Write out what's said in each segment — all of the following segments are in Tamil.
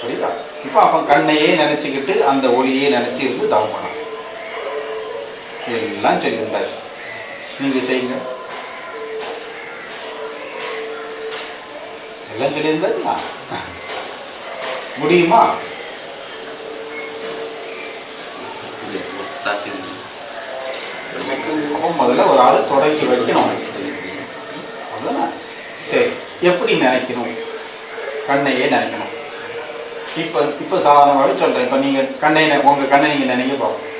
சரியா இப்போ அப்போ கண்ணையே நினைச்சுக்கிட்டு அந்த ஒளியே நினைச்சு இருந்து தவம் பண்ணான் எல்லாம் சொல்லியிருந்தாரு நீங்க செய்யுங்க. எல்லாம் சொல்லியிருந்தா முடியுமா? முதல்ல ஒரு ஆள் தொடங்கி வைக்கணும். சரி. எப்படி நினைக்கணும்? கண்ணையே நினைக்கணும். இப்ப இப்ப சாதாரணமாகவே சொல்றேன். இப்ப நீங்க கண்ணை உங்க கண்ணை நீங்க நினைக்க பார்ப்போம்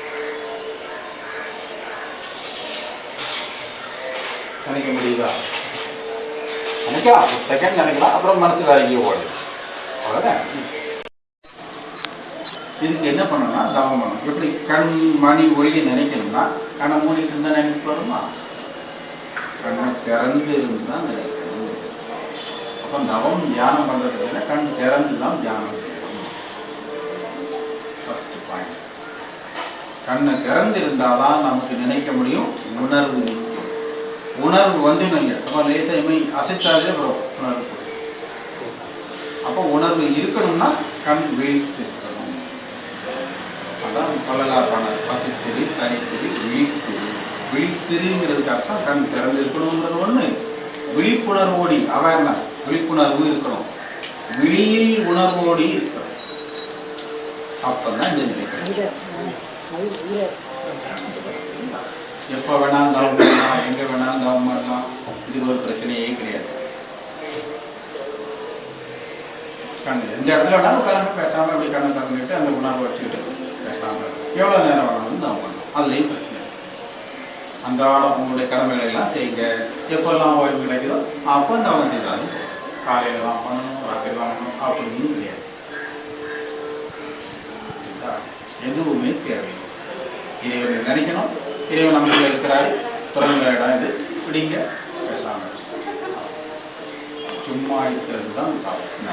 நினைக்க முடியுதா? நினைக்கலாம். செகண்ட் நினைக்கலாம். அப்புறம் மனசு வேலைக்கு ஓடு இதுக்கு என்ன பண்ணணும்னா தவம் பண்ணணும். எப்படி கண் மணி ஒளி நினைக்கணும்னா கண்ணை மூடிட்டு இருந்தா நினைப்பு வருமா கண்ணை திறந்து இருந்து தான் நினைக்கணும். அப்போ தவம் தியானம் பண்றதுக்கு கண் திறந்து தான் தியானம் செய்யணும். ஃபர்ஸ்ட் கண்ணை திறந்து இருந்தாதான் நமக்கு நினைக்க முடியும். உணர்வு நிற்கும். உணர்வு வந்து இல்லை நம்ம அசைச்சாலே வரும் உணர்வு. அப்போ உணர்வு இருக்கணும்னா கண் விழித்து இருக்கணும். அதான் பலகாரமான பசித்திரி தனித்திரி விழித்திரி விழித்திரிங்கிறதுக்கு அர்த்தம் கண் திறந்து இருக்கணுங்கிறது ஒண்ணு. விழிப்புணர்வோடி அவேர்னஸ் விழிப்புணர்வு இருக்கணும். விழியில் உணர்வோடி இருக்கணும். அப்பதான் கிடைக்கும். எப்ப வேணாலும் தவம் பண்ணலாம் எங்க வேணாலும் தவம் பண்ணலாம் இது ஒரு பிரச்சனையே கிடையாது. கண்ணு எந்த இடத்துல வேணாலும் உட்காந்து பேசாம அப்படி கண்ணை திறந்துட்டு அந்த உணர்வை வச்சுக்கிட்டு பேசாம எவ்வளவு நேரம் வேணாலும் தவம் பண்ணலாம் அதுலயும் பிரச்சனை. அன்றாடம் உங்களுடைய கடமைகளை எல்லாம் செய்யுங்க. எப்பெல்லாம் ஓய்வு கிடைக்குதோ அப்போ தவம் செய்தாலும். காலையில தான் பண்ணணும் ராத்திரி பண்ணணும் அப்படின்னு கிடையாது. எதுவுமே தேவையில்லை. இறைவனை நினைக்கணும் இறைவன் நம்ம இருக்கிறாரு. பிறந்த இடம் இது. பிடிங்க பேசாம சும்மா இருக்கிறது தான் தவம்.